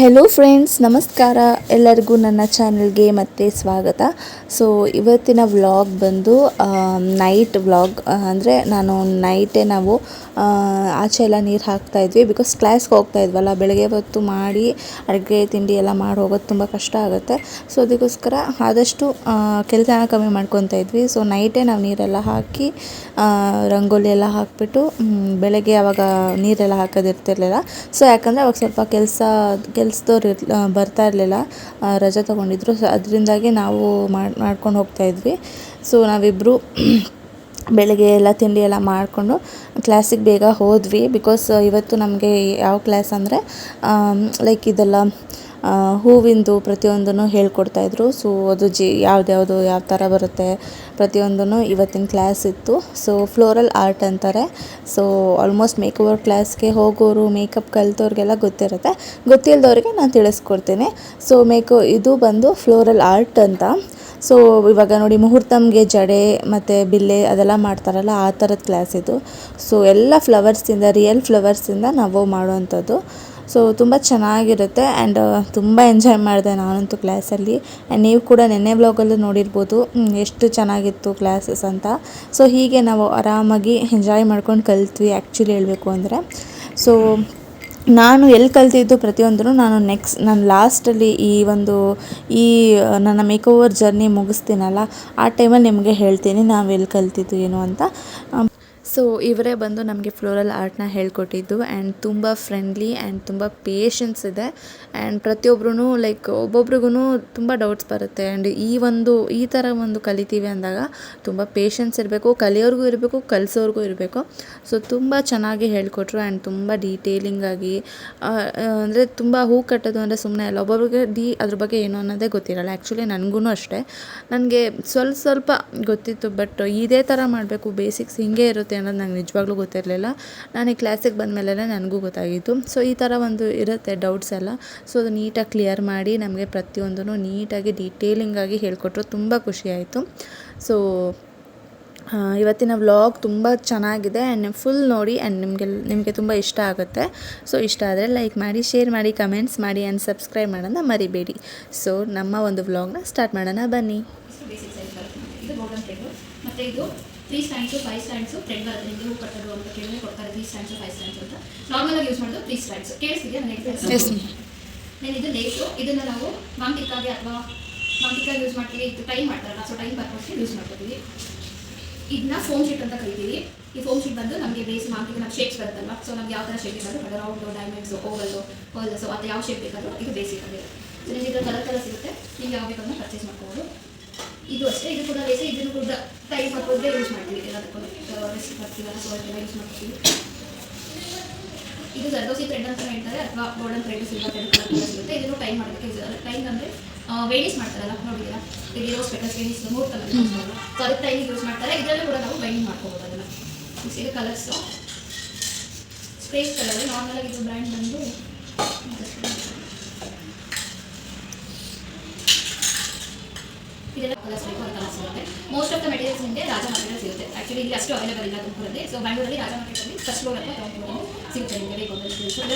Hello friends ನಮಸ್ಕಾರ. ಎಲ್ಲರಿಗೂ ನನ್ನ ಚಾನಲ್ಗೆ ಮತ್ತೆ ಸ್ವಾಗತ. ಸೊ ಇವತ್ತಿನ ವ್ಲಾಗ್ ಬಂದು ನೈಟ್ ವ್ಲಾಗ್ ಅಂದರೆ ನಾನು ನೈಟೇ ನಾವು ಆಚೆ ಎಲ್ಲ ನೀರು ಹಾಕ್ತಾಯಿದ್ವಿ ಬಿಕಾಸ್ ಕ್ಲಾಸ್ಗೆ ಹೋಗ್ತಾ ಇದ್ವಲ್ಲ, ಬೆಳಗ್ಗೆ ಹೊತ್ತು ಮಾಡಿ, ಅಡುಗೆ, ತಿಂಡಿ ಎಲ್ಲ ಮಾಡಿ ಹೋಗೋದು ತುಂಬ ಕಷ್ಟ ಆಗುತ್ತೆ. ಸೊ ಅದಕ್ಕೋಸ್ಕರ ಆದಷ್ಟು ಕೆಲಸನ ಕಮ್ಮಿ ಮಾಡ್ಕೊತಾ ಇದ್ವಿ. ಸೊ ನೈಟೇ ನಾವು ನೀರೆಲ್ಲ ಹಾಕಿ ರಂಗೋಲಿ ಎಲ್ಲ ಹಾಕಿಬಿಟ್ಟು ಬೆಳಗ್ಗೆ ಅವಾಗ ನೀರೆಲ್ಲ ಹಾಕೋದಿರ್ತಿರ್ಲಿಲ್ಲ ಸೊ ಯಾಕಂದರೆ ಅವಾಗ ಸ್ವಲ್ಪ ಕೆಲಸ ಕೆಲ್ಸದವ್ರು ಇರ್ ಬರ್ತಾ ಇರಲಿಲ್ಲ ರಜೆ ತೊಗೊಂಡಿದ್ರು. ಸೊ ಅದರಿಂದಾಗಿ ನಾವು ಮಾಡಿ ಮಾಡ್ಕೊಂಡು ಹೋಗ್ತಾ ಇದ್ವಿ. ಸೊ ನಾವಿಬ್ಬರು ಬೆಳಗ್ಗೆ ಎಲ್ಲ ತಿಂಡಿ ಎಲ್ಲ ಮಾಡಿಕೊಂಡು ಕ್ಲಾಸಿಗೆ ಬೇಗ ಹೋದ್ವಿ. ಬಿಕಾಸ್ ಇವತ್ತು ನಮಗೆ ಯಾವ ಕ್ಲಾಸ್ ಅಂದರೆ ಲೈಕ್ ಇದೆಲ್ಲ ಹೂವಿಂದು ಪ್ರತಿಯೊಂದನ್ನು ಹೇಳ್ಕೊಡ್ತಾಯಿದ್ರು ಸೊ ಅದು ಜಿ, ಯಾವ್ದ್ಯಾವುದು, ಯಾವ ಥರ ಬರುತ್ತೆ ಪ್ರತಿಯೊಂದನ್ನು ಇವತ್ತಿನ ಕ್ಲಾಸ್ ಇತ್ತು. ಸೊ ಫ್ಲೋರಲ್ ಆರ್ಟ್ ಅಂತಾರೆ. ಸೊ ಆಲ್ಮೋಸ್ಟ್ ಮೇಕ್ ಓವರ್ ಕ್ಲಾಸ್ಗೆ ಹೋಗೋರು ಮೇಕಪ್ ಕಲ್ತೋರಿಗೆಲ್ಲ ಗೊತ್ತಿರುತ್ತೆ. ಗೊತ್ತಿಲ್ಲದವ್ರಿಗೆ ನಾನು ತಿಳಿಸ್ಕೊಡ್ತೀನಿ. ಸೊ ಮೇಕ್ ಇದು ಬಂದು ಫ್ಲೋರಲ್ ಆರ್ಟ್ ಅಂತ. ಸೊ ಇವಾಗ ನೋಡಿ ಮುಹೂರ್ತಮ್ಗೆ ಜಡೆ ಮತ್ತು ಬಿಲ್ಲೆ ಅದೆಲ್ಲ ಮಾಡ್ತಾರಲ್ಲ, ಆ ಥರದ ಕ್ಲಾಸ್ ಇದು. ಸೊ ಎಲ್ಲ ಫ್ಲವರ್ಸಿಂದ ರಿಯಲ್ ಫ್ಲವರ್ಸಿಂದ ನಾವು ಮಾಡುವಂಥದ್ದು. ಸೊ ತುಂಬ ಚೆನ್ನಾಗಿರುತ್ತೆ ಆ್ಯಂಡ್ ತುಂಬ ಎಂಜಾಯ್ ಮಾಡಿದೆ ನಾನಂತೂ ಕ್ಲಾಸಲ್ಲಿ ಆ್ಯಂಡ್ ನೀವು ಕೂಡ ನೆನ್ನೆ ಬ್ಲಾಗಲ್ಲೂ ನೋಡಿರ್ಬೋದು ಎಷ್ಟು ಚೆನ್ನಾಗಿತ್ತು ಕ್ಲಾಸಸ್ ಅಂತ. ಸೊ ಹೀಗೆ ನಾವು ಆರಾಮಾಗಿ ಎಂಜಾಯ್ ಮಾಡ್ಕೊಂಡು ಕಲ್ತ್ವಿ ಆ್ಯಕ್ಚುಲಿ ಹೇಳಬೇಕು ಅಂದರೆ. ಸೊ ನಾನು ಎಲ್ಲಿ ಕಲ್ತಿದ್ದು ಪ್ರತಿಯೊಂದನ್ನು ನಾನು ನೆಕ್ಸ್ಟ್ ನಾನು ಲಾಸ್ಟಲ್ಲಿ ಈ ಒಂದು, ಈ ನನ್ನ ಮೇಕ್ ಓವರ್ ಜರ್ನಿ ಮುಗಿಸ್ತೀನಲ್ಲ, ಆ ಟೈಮಲ್ಲಿ ನಿಮಗೆ ಹೇಳ್ತೀನಿ ನಾವು ಎಲ್ಲಿ ಕಲ್ತಿದ್ದು ಏನು ಅಂತ. ಸೊ ಇವರೇ ಬಂದು ನಮಗೆ ಫ್ಲೋರಲ್ ಆರ್ಟ್ನ ಹೇಳ್ಕೊಟ್ಟಿದ್ದು ಆ್ಯಂಡ್ ತುಂಬ ಫ್ರೆಂಡ್ಲಿ ಆ್ಯಂಡ್ ತುಂಬ ಪೇಷನ್ಸ್ ಇದೆ. ಆ್ಯಂಡ್ ಪ್ರತಿಯೊಬ್ಬರೂ ಲೈಕ್ ಒಬ್ಬೊಬ್ರಿಗೂ ತುಂಬ ಡೌಟ್ಸ್ ಬರುತ್ತೆ. ಆ್ಯಂಡ್ ಈ ಒಂದು, ಈ ಥರ ಒಂದು ಕಲಿತೀವಿ ಅಂದಾಗ ತುಂಬ ಪೇಷನ್ಸ್ ಇರಬೇಕು, ಕಲಿಯೋರ್ಗೂ ಇರಬೇಕು, ಕಲಿಸೋರ್ಗೂ ಇರಬೇಕು. ಸೊ ತುಂಬ ಚೆನ್ನಾಗಿ ಹೇಳ್ಕೊಟ್ರು ಆ್ಯಂಡ್ ತುಂಬ ಡೀಟೇಲಿಂಗಾಗಿ ಅಂದರೆ ತುಂಬ ಹೂ ಕಟ್ಟೋದು ಅಂದರೆ ಸುಮ್ಮನೆ ಅಲ್ಲ, ಒಬ್ಬೊಬ್ರಿಗೆ ಡಿ ಅದ್ರ ಬಗ್ಗೆ ಏನು ಅನ್ನೋದೇ ಗೊತ್ತಿರಲ್ಲ. ಆ್ಯಕ್ಚುಲಿ ನನಗೂ ಅಷ್ಟೇ. ನನಗೆ ಸ್ವಲ್ಪ ಸ್ವಲ್ಪ ಗೊತ್ತಿತ್ತು ಬಟ್ ಇದೇ ಥರ ಮಾಡಬೇಕು ಬೇಸಿಕ್ಸ್ ಹಿಂಗೆ ಇರುತ್ತೆ ಅನ್ನೋದು ನಂಗೆ ನಿಜವಾಗ್ಲೂ ಗೊತ್ತಿರಲಿಲ್ಲ. ನಾನು ಈ ಕ್ಲಾಸಿಗೆ ಬಂದಮೇಲೆ ನನಗೂ ಗೊತ್ತಾಗಿತ್ತು. ಸೊ ಈ ಥರ ಒಂದು ಇರುತ್ತೆ ಡೌಟ್ಸ್ ಎಲ್ಲ. ಸೊ ಅದು ನೀಟಾಗಿ ಕ್ಲಿಯರ್ ಮಾಡಿ ನಮಗೆ ಪ್ರತಿಯೊಂದೂ ನೀಟಾಗಿ ಡೀಟೇಲಿಂಗಾಗಿ ಹೇಳಿಕೊಟ್ರು ತುಂಬ ಖುಷಿಯಾಯಿತು ಸೊ ಇವತ್ತಿನ ವ್ಲಾಗ್ ತುಂಬ ಚೆನ್ನಾಗಿದೆ ಆ್ಯಂಡ್ ಫುಲ್ ನೋಡಿ ಆ್ಯಂಡ್ ನಿಮಗೆ ನಿಮಗೆ ತುಂಬ ಇಷ್ಟ ಆಗುತ್ತೆ. ಸೊ ಇಷ್ಟ ಆದರೆ ಲೈಕ್ ಮಾಡಿ ಶೇರ್ ಮಾಡಿ ಕಮೆಂಟ್ಸ್ ಮಾಡಿ ಆ್ಯಂಡ್ ಸಬ್ಸ್ಕ್ರೈಬ್ ಮಾಡೋಣ ಮರಿಬೇಡಿ. ಸೊ ನಮ್ಮ ಒಂದು ವ್ಲಾಗ್ನ ಸ್ಟಾರ್ಟ್ ಮಾಡೋಣ ಬನ್ನಿ. Three stands five stands friend ಬರುತ್ತೆ. ನಿಮಗೆ ಹೂ ಕಟ್ಟೋದು ಅಂತ ಕೇಳಿದ್ರೆ ಕೊಡ್ತಾರೆ ತ್ರೀ ಸ್ಟ್ಯಾಂಡ್ಸು ಫೈವ್ ಸ್ಟ್ಯಾಂಡ್ಸ್ ಅಂತ. ನಾರ್ಮಲ್ ಆಗಿ ಯೂಸ್ ಮಾಡೋದು ತ್ರೀ ಸ್ಟ್ಯಾಂಡ್ಸ್ ಕೇಳಿಸ್ತಿದೆಯಾ. ನಾನು ಇದು ಲೇಸು ಇದನ್ನು ನಾವು ಮಾಂಟಿಕ್ಕಾಗಿ ಅಥವಾ ಮಾಂಟಿಕ್ಕಾಗಿ ಯೂಸ್ ಮಾಡ್ತೀವಿ. ಇದು ಟೈಮ್ ಮಾಡ್ತಾರಲ್ಲ ಸೊ ಟೈಮ್ ಪರ್ಪಸ್ಗೆ ಯೂಸ್ ಮಾಡ್ಕೊತೀವಿ. ಇದನ್ನ ಫೋಮ್ ಶೀಟ್ ಅಂತ ಕರಿತೀವಿ. ಈ ಫೋಮ್ ಶೀಟ್ ಬಂದು ನಮಗೆ ಬೇಸ್ ಮಾಂಕಿಕ ನಮ್ಮ ಶೇಪ್ಸ್ ಬರುತ್ತಲ್ವ? ಸೊ ನಮ್ಗೆ ಯಾವ ಥರ ಶೇಪ್ ಬೇಕಾದ್ರೂ ರೌಂಡು ಡೈಮಂಡ್ಸು ಓವಲ್ಲು ಹೋಲ್ಸು ಅಥವಾ ಯಾವ ಶೇಪ್ ಬೇಕಾದ್ರೂ ಇದು ಬೇಸಿಕ್ ಆಗಿದೆ ಸೊ ನಿಮಗೆ ಇದ್ರ ಕಲರ್ ಕಲರ್ ಸಿಗುತ್ತೆ. ನೀವು ಯಾವ ಬೇಕಾದ್ರೂ ಪರ್ಚೇಸ್ ಮಾಡ್ಕೋಬೋದು. ಇದು ಅಷ್ಟೇ, ಇದು ಕೂಡ ಬೇಕು ಇದನ್ನು ಕೂಡ ಟೈಮ್ ಪರ್ಪಸ್ಗೆ ಯೂಸ್ ಮಾಡ್ತೀವಿ. ಎಲ್ಲದಕ್ಕೂ ರೆಸಿಪಿ ಹಾಕ್ತೀವಿ ಸೊ ಅದೆಲ್ಲ ಯೂಸ್ ಮಾಡ್ತೀವಿ ಇದು ಜರ್ದೋಸಿ ಥ್ರೆಡ್ ಅಂತ ಹೇಳ್ತಾರೆ, ಅಥವಾ golden thread silver thread colour ಕೂಡ ಸಿಗುತ್ತೆ. ಇದನ್ನು ಟೈಮ್ ಮಾಡೋದಕ್ಕೆ ಟೈಮ್ ಅಂದರೆ ವೇಡಿಸ್ ಮಾಡ್ತಾರಲ್ಲ, ನೋಡಿದ್ದೀರಾ? ಇಲ್ಲಿ ರೋಸ್ ಪೆಟಲ್ಸ್ ವೇಡಿಸ್ ಮೂರ್ತಲ್ಲಿ ಸೊ ಅದಕ್ಕೆ ಟೈಮಿಗೆ ಯೂಸ್ ಮಾಡ್ತಾರೆ. ಇದರಲ್ಲೂ ಕೂಡ ನಾವು ಬೈಂಡಿಂಗ್ ಮಾಡ್ಕೋಬೋದು ಅದನ್ನು. ಇದು ಕಲರ್ಸು ಸ್ಪ್ರೇಸ್ ಕಲರ್ ನಾರ್ಮಲಾಗಿ ಇದು ಬ್ರ್ಯಾಂಡ್ ಬಂದು ಇದೆಲ್ಲ ಕಲರ್ಸ್ ಬೇಕು ಅದು ಕಲರ್ಸ್ ಸಿಗುತ್ತೆ. ಮೋಸ್ಟ್ ಆಫ್ ದ ಮೆಟೀರಿಯಲ್ಸ್ ನಿಮಗೆ ರಾಜ ಮೆಟೀರಿಯಲ್ ಸಿಗುತ್ತೆ. ಆಕ್ಚುಲಿ ಇಲ್ಲಿ ಅಷ್ಟು ಅವೈಲೇಬಲ್ ಇಲ್ಲ ತುಮಕೂರಲ್ಲಿ. ಸೊ ಬ್ಯಾಂಗ್ಳೂರಲ್ಲಿ ರಾಜ ಮಾರ್ಕೆಟಲ್ಲಿ ಫಸ್ಟ್ ಫ್ಲೋರ್ ಅಥವಾ ಟೌನ್ ಫ್ಲೋರ್ ಸಿಗುತ್ತೆ ನಿಮಗೆ ಬೇಕು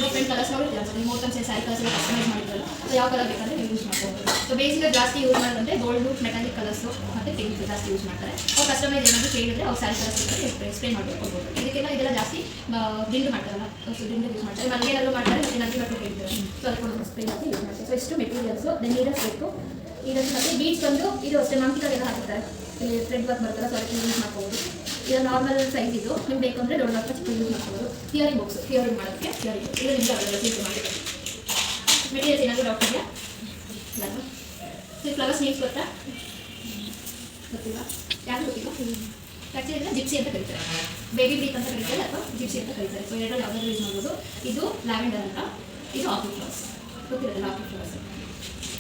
ಡಿಫ್ರೆಂಟ್ ಕಲರ್ಸ್ ಅವರು ನೀವು ಮೂವತ್ತು ಸ್ಯಾರಿ ಕಲರ್ಸ್ ಕಸ್ಟಮೈಸ್ ಮಾಡಿದ್ರಲ್ಲ ಸೊ ಯಾವ ಕಲರ್ ಬೇಕಂದ್ರೆ ನೀವು ಯೂಸ್ ಮಾಡ್ಬೋದು. ಸೊ ಬೇಸಿಗೆ ಜಾಸ್ತಿ ಯೂಸ್ ಮಾಡೋದಂದ್ರೆ ಗೋಲ್ಡ್ ಮೆಟಾಲಿಕ್ ಕಲರ್ಸು ಮತ್ತು ಪಿಂಕ್ ಜಾಸ್ತಿ ಯೂಸ್ ಮಾಡ್ತಾರೆ. ಅವ್ರು ಕಸ್ಟಮೈಸ್ ಏನಾದರೂ ಕೇಳಿದ್ರೆ ಅವ್ರು ಸ್ಯಾರಿ ಕಲರ್ಸ್ ಸ್ಪ್ರೇ ಸ್ಪ್ರೇ ಮಾಡ್ಬೇಕು ಕೊಡ್ಬೋದು. ಇದಕ್ಕೆಲ್ಲ ಇದೆಲ್ಲ ಜಾಸ್ತಿ ದಿಂಡು ಮಾಡ್ತಾರಲ್ಲ ಸೊ ಯೂಸ್ ಮಾಡ್ತಾರೆ. ಮಲ್ಲಿಗೆಲ್ಲೂ ಮಾಡ್ತಾರೆ, ಮತ್ತು ನಂದಿ ಬಟ್ಟೆ ಕೇಳ್ತಾರೆ ಸೊ ಅದಕ್ಕೆ ಸ್ಪ್ರೇ ಯೂಸ್ ಮಾಡ್ತಾರೆ. ಸೊ ಇಷ್ಟು ಮೆಟೀರಿಯಲ್ಸು ದೆನ್ ನೀರಸ್ ಬೇಕು ಇದನ್ನು ಮತ್ತೆ ಬೀಟ್ಸ್ ಬಂದು ಇದು ಅಷ್ಟೇ ಮಂಕಿಗೆಲ್ಲ ಹಾಕ್ತಾರೆ ಇಲ್ಲಿ ಥ್ರೆಡ್ ವರ್ಕ್ ಬರ್ತಾರೆ ಸೊ ಅದಕ್ಕೆ ಯೂಸ್ ಮಾಡ್ಕೋಬೋದು. ಇದು ನಾರ್ಮಲ್ ಸೈಜ್ ಇದು. ನಿಮ್ಗೆ ಬೇಕು ಅಂದರೆ ದೊಡ್ಡ ವರ್ಕ್ ಚಿಕ್ಕ ಯೂಸ್ ಮಾಡ್ಕೋಬೋದು. ಥಿಯರಿ ಬುಕ್ಸ್ ಥಿಯರಿ ಮಾಡೋಕ್ಕೆ ಹಿಯರಿಂಗ್ ಇದು ನಿಮಗೆ ಅವೈಲೇಬಲ್ ಯೂಸ್ ಮಾಡಿದೆ ಮೆಟೀರಿಯಲ್ಸ್ ಏನಾದರೂ ಡೌಟ್ ಇದೆಯಾ? ಸೊ ಫ್ಲವರ್ಸ್ ನೇಮ್ಸ್ ಗೊತ್ತಾ? ಗೊತ್ತಿಲ್ಲ ಯಾರು ಗೊತ್ತಿಲ್ಲ ಆ್ಯಕ್ಚುಲಿ ಜಿಪ್ಸಿ ಅಂತ ಕರೀತಾರೆ. ಬೇಬಿ ಬ್ರೀತ್ ಅಂತ ಕರೀತಾರೆ, ಅಥವಾ ಜಿಪ್ಸಿ ಅಂತ ಕರೀತಾರೆ. ಸೊ ಎರಡರಲ್ಲಿ ಯಾವುದಾದ್ರು ಯೂಸ್ ಮಾಡ್ಬೋದು. ಇದು ಲ್ಯಾವೆಂಡರ್ ಅಂತ. ಇದು ಆಫಿ ಫ್ಲವರ್ಸ್ ಗೊತ್ತಿರೋದಿಲ್ಲ ಆಫಿ ಫ್ಲವರ್ಸ್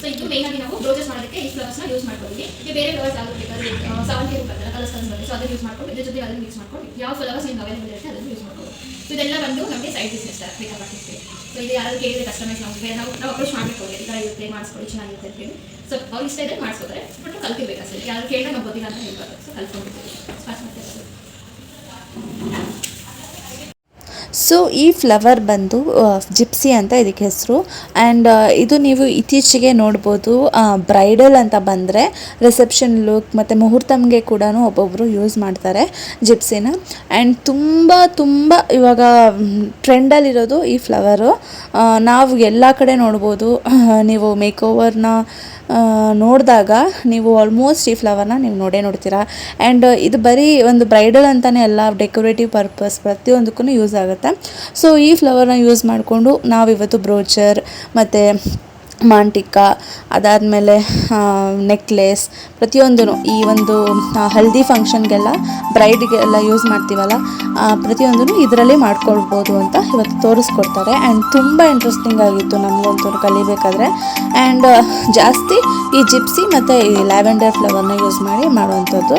ಸೊ ಇದು ಮೇನ್ ಆಗಿ ನಾವು ಬ್ರೋಚಸ್ ಮಾಡೋದಕ್ಕೆ ಈ ಫ್ಲವರ್ಸ್ನ ಯೂಸ್ ಮಾಡ್ಕೊತೀವಿ. ಇದು ಬೇರೆ ಫ್ಲವರ್ಸ್ ಯಾವ್ದು ಬೇಕಾದ್ರೆ ಕೆ ಬರ್ತಲ್ಲ ಕಲರ್ಸ್ ಕಲರ್ಸ್ ಬರುತ್ತೆ ಸೊ ಅದನ್ನು ಯೂಸ್ ಮಾಡ್ಕೊಂಡು ಇದ್ರ ಜೊತೆ ಅದನ್ನು ಮಿಕ್ಸ್ ಮಾಡ್ಕೊಂಡು ಯಾವ ಫ್ಲವರ್ಸ್ ನಿಮ್ಗೆ ಅವೈಲೇಬಲ್ ಇರುತ್ತೆ ಅದನ್ನು ಯೂಸ್ ಮಾಡ್ಬೋದು ಸೊ ಇದೆಲ್ಲ ಬಂದು ನಮಗೆ ಸೈಡ್ ಬಿಸ್ನೆಸ್ ಸರ್ ಮೇಕಪ್ ಆರ್ಟಿಸ್ಟ್ಗೆ ಸೊ ಇದು ಯಾರಾದ್ರು ಕೇಳಿದ್ರೆ ಕಸ್ಟಮೈಸ್ ನಾವು ಬೇರೆ ನಾವು ನಾವು ಅಪ್ರೋಚ್ ಮಾಡಬೇಕು ಈ ಥರ ಇರುತ್ತೆ ಮಾಡಿಸ್ಕೊಳ್ಳಿ ಚೆನ್ನಾಗಿರುತ್ತೆ ಅಂತ ಹೇಳಿ. ಸೊ ಅವ್ರು ಇಷ್ಟ ಇದ್ರೆ ಮಾಡಿಸ್ಕೋತಾರೆ. ಬಟ್ ಕಲ್ತಿರ್ಬೇಕು ಅಷ್ಟೇ. ಯಾರು ಕೇಳಿದ್ರೆ ನಾವು ಗೊತ್ತಿಲ್ಲ ಅಂತ ಹೇಳ್ಬಾರ್ದು. ಸೊ ಕಲ್ತ್ಕೊಂಡಿದ್ದೀವಿ ಸೊ ಈ ಫ್ಲವರ್ ಬಂದು ಜಿಪ್ಸಿ ಅಂತ ಇದಕ್ಕೆ ಹೆಸರು. ಆ್ಯಂಡ್ ಇದು ನೀವು ಇತ್ತೀಚೆಗೆ ನೋಡ್ಬೋದು ಬ್ರೈಡಲ್ ಅಂತ ಬಂದರೆ ರಿಸೆಪ್ಷನ್ ಲುಕ್ ಮತ್ತು ಮುಹೂರ್ತಮ್ಗೆ ಕೂಡ ಒಬ್ಬೊಬ್ಬರು ಯೂಸ್ ಮಾಡ್ತಾರೆ ಜಿಪ್ಸಿನ ಆ್ಯಂಡ್ ತುಂಬ ತುಂಬ ಇವಾಗ ಟ್ರೆಂಡಲ್ಲಿರೋದು ಈ ಫ್ಲವರು ನಾವು ಎಲ್ಲ ಕಡೆ ನೋಡ್ಬೋದು. ನೀವು ಮೇಕ್ ಓವರ್ನ ನೋಡಿದಾಗ ನೀವು ಆಲ್ಮೋಸ್ಟ್ ಈ ಫ್ಲವರ್ನ ನೀವು ನೋಡೇ ನೋಡ್ತೀರಾ. ಆ್ಯಂಡ್ ಇದು ಬರೀ ಒಂದು ಬ್ರೈಡಲ್ ಅಂತಲೇ ಅಲ್ಲ ಡೆಕೋರೇಟಿವ್ ಪರ್ಪಸ್ ಪ್ರತಿಯೊಂದಕ್ಕೂ ಯೂಸ್ ಆಗುತ್ತೆ. ಸೊ ಈ ಫ್ಲವರ್ನ ಯೂಸ್ ಮಾಡಿಕೊಂಡು ನಾವಿವತ್ತು ಬ್ರೋಚರ್ ಮತ್ತು ಮಾಂಟಿಕ, ಅದಾದಮೇಲೆ ನೆಕ್ಲೆಸ್ ಪ್ರತಿಯೊಂದೂ ಈ ಒಂದು ಹಲ್ದಿ ಫಂಕ್ಷನ್ಗೆಲ್ಲ ಬ್ರೈಡ್ಗೆಲ್ಲ ಯೂಸ್ ಮಾಡ್ತೀವಲ್ಲ ಪ್ರತಿಯೊಂದೂ ಇದರಲ್ಲೇ ಮಾಡ್ಕೊಳ್ಬೋದು ಅಂತ ಇವತ್ತು ತೋರಿಸ್ಕೊಡ್ತಾರೆ. ಆ್ಯಂಡ್ ತುಂಬ ಇಂಟ್ರೆಸ್ಟಿಂಗ್ ಆಗಿತ್ತು ನಮಗಂತೂ ಕಲಿಬೇಕಾದ್ರೆ. ಆ್ಯಂಡ್ ಜಾಸ್ತಿ ಈ ಜಿಪ್ಸಿ ಮತ್ತು ಈ ಲ್ಯಾವೆಂಡರ್ ಫ್ಲವರ್ನ ಯೂಸ್ ಮಾಡಿ ಮಾಡುವಂಥದ್ದು.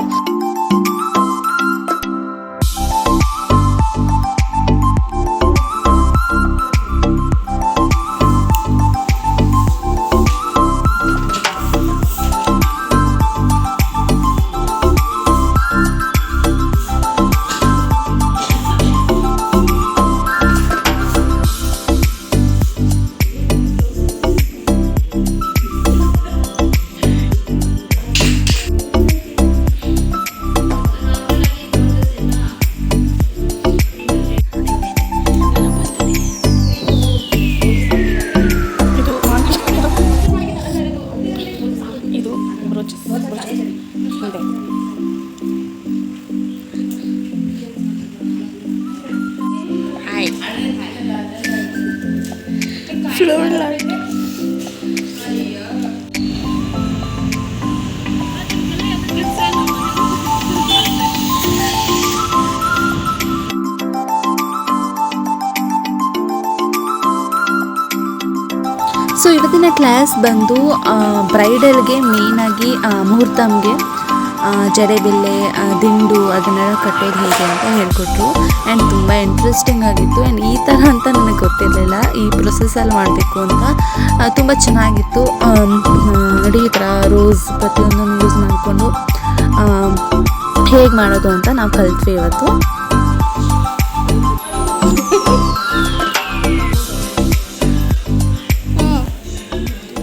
ಸೊ ಇವತ್ತಿನ ಕ್ಲಾಸ್ ಬಂದು ಬ್ರೈಡಲ್ಗೆ ಮೇಯ್ನಾಗಿ ಮುಹೂರ್ತಮ್ಗೆ ಜಡೆಬಿಲ್ಲೆ ದಿಂಡು ಅದನ್ನೆಲ್ಲ ಕಟ್ಟೋದು ಹೇಗೆ ಅಂತ ಹೇಳ್ಕೊಟ್ರು. ಆ್ಯಂಡ್ ತುಂಬ ಇಂಟ್ರೆಸ್ಟಿಂಗ್ ಆಗಿತ್ತು. ಆ್ಯಂಡ್ ಈ ಥರ ಅಂತ ನನಗೆ ಗೊತ್ತಿರಲಿಲ್ಲ. ಈ ಪ್ರೊಸೆಸಲ್ಲಿ ಮಾಡಬೇಕು ಅಂತ. ತುಂಬ ಚೆನ್ನಾಗಿತ್ತು. ನೋಡಿ ಈ ಥರ ರೋಸ್ ಪ್ರತಿಯೊಂದನ್ನು ಯೂಸ್ ಮಾಡಿಕೊಂಡು ಹೇಗೆ ಮಾಡೋದು ಅಂತ ನಾವು ಕಲಿತ್ವಿ ಇವತ್ತು.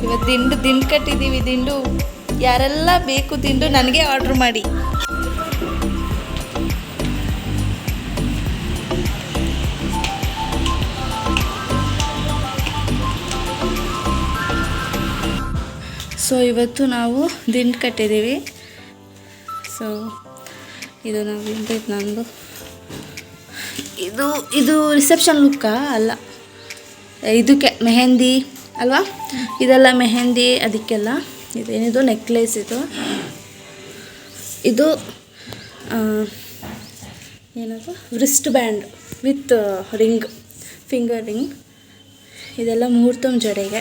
ಇವತ್ತು ದಿಂಡು ದಿಂಡು ಕಟ್ಟಿದ್ದೀವಿ ದಿಂಡು. ಯಾರೆಲ್ಲ ಬೇಕು ತಿಂದು ನನಗೆ ಆರ್ಡ್ರ್ ಮಾಡಿ. ಸೊ ಇವತ್ತು ನಾವು ದಿಂಡು ಕಟ್ಟಿದ್ದೀವಿ. ಸೊ ಇದು ನಾವು ಇದು ನಂದು. ಇದು ಇದು ರಿಸೆಪ್ಷನ್ ಲುಕ್ಕಾ ಅಲ್ಲ. ಇದಕ್ಕೆ ಮೆಹೆಂದಿ, ಅಲ್ವಾ? ಇದೆಲ್ಲ ಮೆಹೆಂದಿ, ಅದಕ್ಕೆಲ್ಲ. ಇದೇನಿದು ನೆಕ್ಲೆಸ್ ಇದು. ಇದು ಏನದು? Wrist band with ring finger ring ಇದೆಲ್ಲ ಮುಹೂರ್ತಮ್ ಜಡೆಗೆ.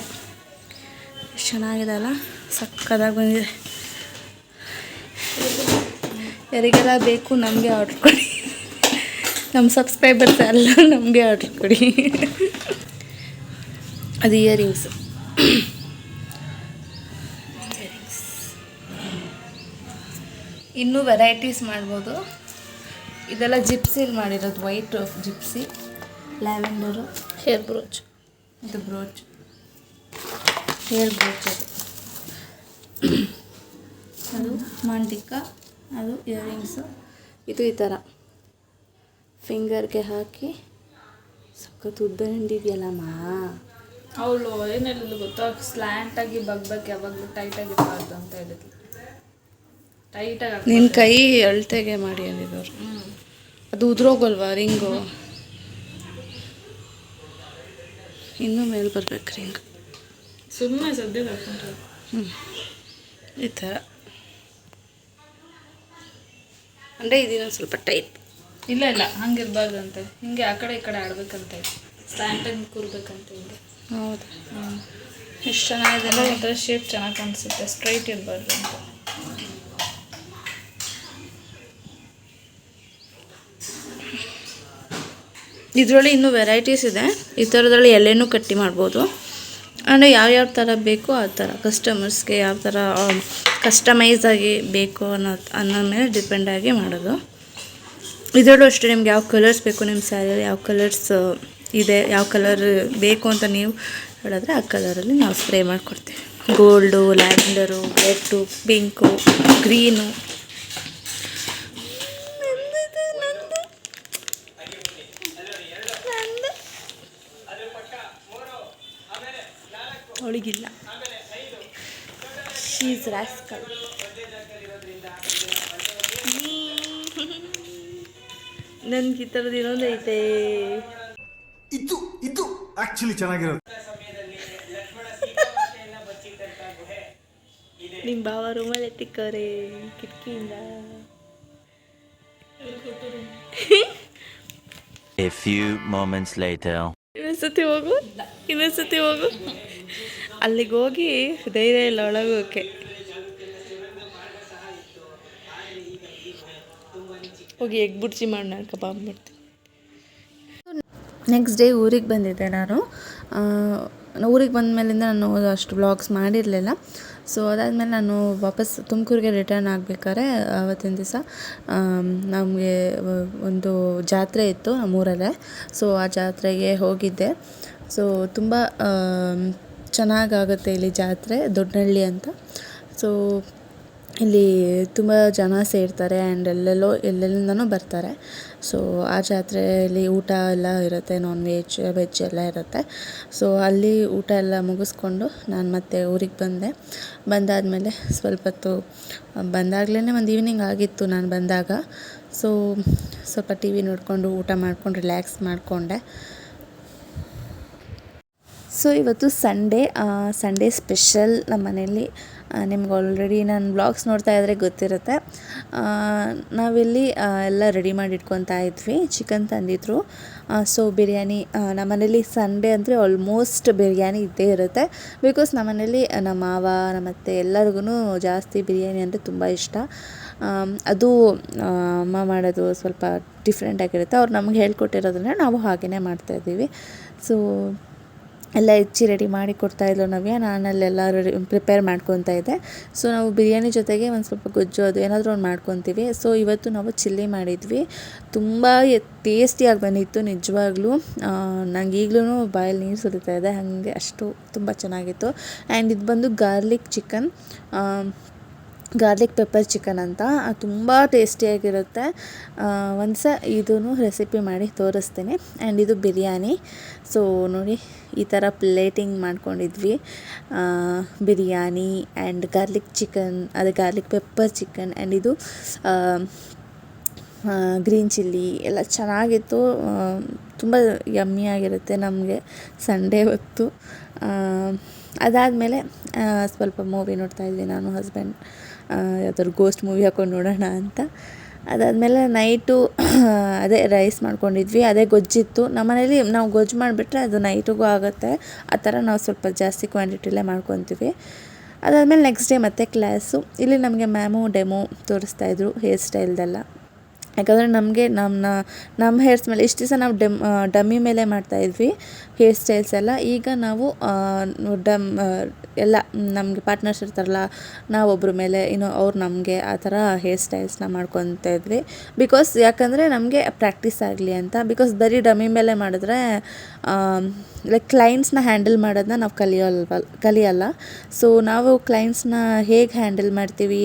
ಚೆನ್ನಾಗಿದೆ ಅಲ್ಲ? ಸಕ್ಕದಾಗಿ ಬಂದಿದೆ. ಯಾರಿಗೆಲ್ಲ ಬೇಕು ನಮಗೆ ಆರ್ಡ್ರ್ ಕೊಡಿ. ನಮ್ಮ ಸಬ್ಸ್ಕ್ರೈಬರ್ಸ್ ಎಲ್ಲ ನಮಗೆ ಆರ್ಡ್ರ್ ಕೊಡಿ. ಅದು ಇಯರಿಂಗ್ಸ್ ಇನ್ನೂ ವೆರೈಟೀಸ್ ಮಾಡ್ಬೋದು. ಇದೆಲ್ಲ ಜಿಪ್ಸಿಲಿ ಮಾಡಿರೋದು white gypsy lavender hair brooch ಇದು ಬ್ರೋಚ್ ಹೇರ್ ಬ್ರೋಚ್ ಅದು. ಅದು ಮಾಂಟಿಕ ಅದು ಇಯರಿಂಗ್ಸು ಇದು ಈ ಥರ ಫಿಂಗರ್ಗೆ ಹಾಕಿ ಸಖತ್ ಉದ್ದ ಹಿಂಡಿದೆಯಲ್ಲಮ್ಮ ಅವಳು ಏನು ಹೇಳಿದ್ಲು ಗೊತ್ತಾ ಸ್ಲ್ಯಾಂಟಾಗಿ ಬಗ್ಬೇಕು ಯಾವಾಗಲೂ ಟೈಟಾಗಿ ಬಾರ್ದು ಅಂತ ಹೇಳಿದ್ಲು. ನಿನ್ನ ಕೈ ಅಳತೆಗೆ ಮಾಡಿ ಅಂದಿದ್ದವ್ರು. ಅದು ಉದುರೋಗಲ್ವಾ ರಿಂಗು? ಇನ್ನೂ ಮೇಲೆ ಬರ್ಬೇಕು ರಿಂಗ್. ಸುಮ್ಮನೆ ಸದ್ಯಕ್ಕೆ ಹ್ಞೂ ಈ ಥರ. ಅಂದರೆ ಇದನ್ನು ಸ್ವಲ್ಪ ಟೈಟ್ ಇಲ್ಲ ಇಲ್ಲ ಹಂಗಿರ್ಬಾರ್ದಂತೆ ಹಿಂಗೆ ಆ ಕಡೆ ಈ ಕಡೆ ಆಡ್ಬೇಕಂತೆ ಆಗಿ ಕೂರ್ಬೇಕಂತ ಹಿಂಗೆ ಹೌದು. ಹ್ಞೂ ಎಷ್ಟು ಚೆನ್ನಾಗಿದೆ ಒಂಥರ ಶೇಪ್ ಚೆನ್ನಾಗಿ ಕಾಣಿಸುತ್ತೆ ಸ್ಟ್ರೈಟ್ ಇರಬಾರ್ದು ಅಂತ. ಇದರಲ್ಲಿ ಇನ್ನೂ ವೆರೈಟೀಸ್ ಇದೆ. ಈ ಥರದ್ರಲ್ಲಿ ಎಲೆನೂ ಕಟ್ಟಿ ಮಾಡ್ಬೋದು. ಅಂದರೆ ಯಾವ್ಯಾವ ಥರ ಬೇಕೋ ಆ ಥರ ಕಸ್ಟಮರ್ಸ್ಗೆ ಯಾವ ಥರ ಕಸ್ಟಮೈಸ್ ಆಗಿ ಬೇಕು ಅನ್ನೋ ಅನ್ನೋ ಮೇಲೆ ಡಿಪೆಂಡ್ ಆಗಿ ಮಾಡೋದು. ಇದರಲ್ಲೂ ಅಷ್ಟೇ ನಿಮ್ಗೆ ಯಾವ ಕಲರ್ಸ್ ಬೇಕು ನಿಮ್ಮ ಸ್ಯಾರಿಯಲ್ಲಿ ಯಾವ ಕಲರ್ಸ್ ಇದೆ, ಯಾವ ಕಲರ್ ಬೇಕು ಅಂತ ನೀವು ಹೇಳಿದ್ರೆ ಆ ಕಲರಲ್ಲಿ ನಾವು ಸ್ಪ್ರೇ ಮಾಡಿಕೊಡ್ತೀವಿ. Gold lavender red pink green ಅವಳಿಗಿಲ್ಲ. She's rascal ನನ್ಗೆ ಈ ಥರದ್ದು ಇನ್ನೊಂದು ಐತೆ. ಇದು ಇದು ಆಕ್ಚುಲಿ ಚೆನ್ನಾಗಿರೋದು. ನಿಮ್ಮ ಬಾವ ರೂಮಲ್ಲಿ ಎತ್ತಿಕ್ಕವ್ರೆ ಕಿಟಕಿಯಿಂದ. A few moments later. ಇನ್ನೊಂದ್ಸತಿ ಹೋಗು ಇನ್ನೊಂದ್ಸತಿ ಹೋಗು. ಅಲ್ಲಿಗೆ ಹೋಗಿ ಧೈರ್ಯ ಇಲ್ಲ ಒಳಗೋಕೆ ಹೋಗಿ ಎಗ್ ಬುಡ್ಜಿ ಮಾಡಿ ನಾನು ಕಬಾಬ್ ಮಾಡ್ತೀನಿ. ನೆಕ್ಸ್ಟ್ ಡೇ ಊರಿಗೆ ಬಂದಿದ್ದೆ ನಾನು. ಊರಿಗೆ ಬಂದ ಮೇಲಿಂದ ನಾನು ಅಷ್ಟು ಬ್ಲಾಗ್ಸ್ ಮಾಡಿರಲಿಲ್ಲ. ಸೊ ಅದಾದಮೇಲೆ ನಾನು ವಾಪಸ್ ತುಮಕೂರಿಗೆ ರಿಟರ್ನ್ ಆಗಬೇಕಾದ್ರೆ ಆವತ್ತಿನ ದಿವಸ ನಮಗೆ ಒಂದು ಜಾತ್ರೆ ಇತ್ತು ನಮ್ಮೂರಲ್ಲೇ. ಸೊ ಆ ಜಾತ್ರೆಗೆ ಹೋಗಿದ್ದೆ. ಸೊ ತುಂಬ ಚೆನ್ನಾಗಾಗುತ್ತೆ ಇಲ್ಲಿ ಜಾತ್ರೆ, ದೊಡ್ಡನಹಳ್ಳಿ ಅಂತ. ಸೊ ಇಲ್ಲಿ ತುಂಬ ಜನ ಸೇರ್ತಾರೆ ಆ್ಯಂಡ್ ಎಲ್ಲೆಲ್ಲೋ, ಎಲ್ಲೆಲ್ಲಿಂದನೂ ಬರ್ತಾರೆ. ಸೊ ಆ ಜಾತ್ರೆಯಲ್ಲಿ ಊಟ ಎಲ್ಲ ಇರುತ್ತೆ ನಾನ್ ವೆಜ್ ವೆಜ್ ಎಲ್ಲ ಇರುತ್ತೆ. ಸೊ ಅಲ್ಲಿ ಊಟ ಎಲ್ಲ ಮುಗಿಸ್ಕೊಂಡು ನಾನು ಮತ್ತೆ ಊರಿಗೆ ಬಂದೆ. ಬಂದಾದಮೇಲೆ ಸ್ವಲ್ಪ ಹೊತ್ತು ಬಂದಾಗಲೇ ಒಂದು ಈವ್ನಿಂಗ್ ಆಗಿತ್ತು ನಾನು ಬಂದಾಗ. ಸೊ ಸ್ವಲ್ಪ ಟಿ ವಿ ನೋಡಿಕೊಂಡು ಊಟ ಮಾಡ್ಕೊಂಡು ರಿಲ್ಯಾಕ್ಸ್ ಮಾಡಿಕೊಂಡೆ. ಸೊ ಇವತ್ತು ಸಂಡೇ ಸಂಡೇ ಸ್ಪೆಷಲ್ ನಮ್ಮ ಮನೆಯಲ್ಲಿ ನಿಮ್ಗೆ ಆಲ್ರೆಡಿ ನಾನು ಬ್ಲಾಗ್ಸ್ ನೋಡ್ತಾ ಇದ್ದರೆ ಗೊತ್ತಿರುತ್ತೆ. ನಾವಿಲ್ಲಿ ಎಲ್ಲ ರೆಡಿ ಮಾಡಿ ಇಟ್ಕೊತಾ ಇದ್ವಿ ಚಿಕನ್ ತಂದಿದ್ರು. ಸೊ ಬಿರಿಯಾನಿ ನಮ್ಮ ಮನೇಲಿ ಸಂಡೇ ಅಂದರೆ ಆಲ್ಮೋಸ್ಟ್ ಬಿರಿಯಾನಿ ಇದ್ದೇ ಇರುತ್ತೆ. ಬಿಕಾಸ್ ನಮ್ಮ ಮನೇಲಿ ನಮ್ಮ ಮಾವ, ನಮ್ಮ ಅತ್ತೆ ಎಲ್ಲರಿಗೂ ಜಾಸ್ತಿ ಬಿರಿಯಾನಿ ಅಂದರೆ ತುಂಬ ಇಷ್ಟ. ಅದು ಅಮ್ಮ ಮಾಡೋದು ಸ್ವಲ್ಪ ಡಿಫ್ರೆಂಟ್ ಆಗಿರುತ್ತೆ. ಅವ್ರು ನಮ್ಗೆ ಹೇಳ್ಕೊಟ್ಟಿರೋದನ್ನ ನಾವು ಹಾಗೆಯೇ ಮಾಡ್ತಾಯಿದ್ದೀವಿ ಸೊ ಎಲ್ಲ ಹೆಚ್ಚಿ ರೆಡಿ ಮಾಡಿ ಕೊಡ್ತಾಯಿದ್ಲು ನವ್ಯ. ನಾನಲ್ಲೆಲ್ಲ ರೆಡಿ ಪ್ರಿಪೇರ್ ಮಾಡ್ಕೊತಾ ಇದ್ದೆ. ಸೊ ನಾವು ಬಿರಿಯಾನಿ ಜೊತೆಗೆ ಒಂದು ಸ್ವಲ್ಪ ಗೊಜ್ಜು ಅದು ಏನಾದರೂ ಒಂದು ಮಾಡ್ಕೊತೀವಿ. ಸೊ ಇವತ್ತು ನಾವು ಚಿಲ್ಲಿ ಮಾಡಿದ್ವಿ. ತುಂಬ ಟೇಸ್ಟಿಯಾಗಿ ಬಂದಿತ್ತು ನಿಜವಾಗ್ಲೂ. ನಂಗೆ ಈಗಲೂ ಬಾಯಲ್ಲಿ ನೀರು ಸುರಿತಾ ಇದೆ. ಹಾಗೆ ಅಷ್ಟು ತುಂಬ ಚೆನ್ನಾಗಿತ್ತು. ಆ್ಯಂಡ್ ಇದು ಬಂದು garlic chicken garlic pepper chicken ಅಂತ. ತುಂಬ ಟೇಸ್ಟಿಯಾಗಿರುತ್ತೆ. ಒಂದು ಸಹ ಇದೂ ರೆಸಿಪಿ ಮಾಡಿ ತೋರಿಸ್ತೀನಿ. ಆ್ಯಂಡ್ ಇದು ಬಿರಿಯಾನಿ. ಸೊ, ನೋಡಿ, ಈ ಥರ ಪ್ಲೇಟಿಂಗ್ ಮಾಡ್ಕೊಂಡಿದ್ವಿ. ಬಿರಿಯಾನಿ ಆ್ಯಂಡ್ ಗಾರ್ಲಿಕ್ ಚಿಕನ್, ಅದು ಗಾರ್ಲಿಕ್ ಪೆಪ್ಪರ್ ಚಿಕನ್ ಆ್ಯಂಡ್ ಇದು ಗ್ರೀನ್ ಚಿಲ್ಲಿ ಎಲ್ಲ ಚೆನ್ನಾಗಿತ್ತು. ತುಂಬ ಯಮ್ಮಿಯಾಗಿರುತ್ತೆ ನಮಗೆ ಸಂಡೇ ಹೊತ್ತು. ಅದಾದಮೇಲೆ ಸ್ವಲ್ಪ ಮೂವಿ ನೋಡ್ತಾ ಇದ್ವಿ ನಾನು, ಹಸ್ಬೆಂಡ್. ಯಾವ್ದಾದ್ರು ಗೋಸ್ಟ್ ಮೂವಿ ಹಾಕೊಂಡು ನೋಡೋಣ ಅಂತ. ಅದಾದಮೇಲೆ ನೈಟು ಅದೇ ರೈಸ್ ಮಾಡ್ಕೊಂಡಿದ್ವಿ, ಅದೇ ಗೊಜ್ಜಿತ್ತು. ನಮ್ಮನೇಲಿ ನಾವು ಗೊಜ್ಜು ಮಾಡಿಬಿಟ್ರೆ ಅದು ನೈಟಿಗೂ ಆಗುತ್ತೆ. ಆ ಥರ ನಾವು ಸ್ವಲ್ಪ ಜಾಸ್ತಿ ಕ್ವಾಂಟಿಟಿಲೇ ಮಾಡ್ಕೊತೀವಿ. ಅದಾದಮೇಲೆ ನೆಕ್ಸ್ಟ್ ಡೇ ಮತ್ತೆ ಕ್ಲಾಸು ಇಲ್ಲಿ ನಮಗೆ ಮ್ಯಾಮು ಡೆಮೋ ತೋರಿಸ್ತಾಯಿದ್ರು ಹೇರ್ ಸ್ಟೈಲ್ದೆಲ್ಲ ಯಾಕಂದರೆ ನಮಗೆ ನಮ್ಮ ನಮ್ಮ ಹೇರ್ಸ್ ಮೇಲೆ ಇಷ್ಟು ದಿವಸ ನಾವು ಡೆಮ್ ಡಮ್ಮಿ ಮೇಲೆ ಮಾಡ್ತಾಯಿದ್ವಿ ಹೇರ್ ಸ್ಟೈಲ್ಸ್ ಎಲ್ಲ. ಈಗ ನಾವು ಡಮ್ ಎಲ್ಲ, ನಮಗೆ ಪಾರ್ಟ್ನರ್ಸ್ ಇರ್ತಾರಲ್ಲ ನಾವೊಬ್ಬರ ಮೇಲೆ, ಇನ್ನು ಅವ್ರು ನಮಗೆ ಆ ಥರ ಹೇರ್ ಸ್ಟೈಲ್ಸ್ನ ಮಾಡ್ಕೊತಾ ಇದ್ವಿ. ಬಿಕಾಸ್ ಯಾಕಂದರೆ ನಮಗೆ ಪ್ರಾಕ್ಟೀಸ್ ಆಗಲಿ ಅಂತ ಬಿಕಾಸ್ ಬರೀ ಡಮ್ಮಿ ಮೇಲೆ ಮಾಡಿದ್ರೆ ಲೈಕ್ ಕ್ಲೈಂಟ್ಸ್ನ ಹ್ಯಾಂಡಲ್ ಮಾಡೋದನ್ನ ನಾವು ಕಲಿಯೋಲ್ವ, ಕಲಿಯಲ್ಲ. ಸೊ ನಾವು ಕ್ಲೈಂಟ್ಸ್ನ ಹೇಗೆ ಹ್ಯಾಂಡಲ್ ಮಾಡ್ತೀವಿ,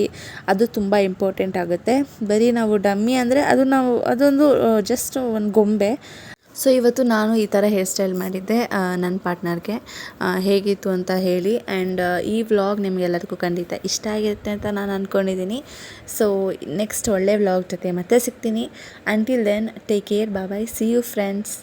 ಅದು ತುಂಬ ಇಂಪಾರ್ಟೆಂಟ್ ಆಗುತ್ತೆ. ಬರೀ ನಾವು ಡಮ್ಮಿ ಅಂದರೆ ಅದು ನಾವು, ಅದೊಂದು ಜಸ್ಟ್ ಒಂದು ಗೊಂಬೆ. ಸೊ ಇವತ್ತು ನಾನು ಈ ಥರ ಹೇರ್ ಸ್ಟೈಲ್ ಮಾಡಿದ್ದೆ ನನ್ನ ಪಾರ್ಟ್ನರ್ಗೆ ಹೇಗಿತ್ತು ಅಂತ ಹೇಳಿ. ಆ್ಯಂಡ್ ಈ ವ್ಲಾಗ್ ನಿಮಗೆಲ್ಲರಿಗೂ ಖಂಡಿತ ಇಷ್ಟ ಆಗಿರುತ್ತೆ ಅಂತ ನಾನು ಅಂದ್ಕೊಂಡಿದ್ದೀನಿ ಸೊ ನೆಕ್ಸ್ಟ್ ಒಳ್ಳೆ ವ್ಲಾಗ್ ಜೊತೆ ಮತ್ತೆ ಸಿಗ್ತೀನಿ. Until then take care bye see you friends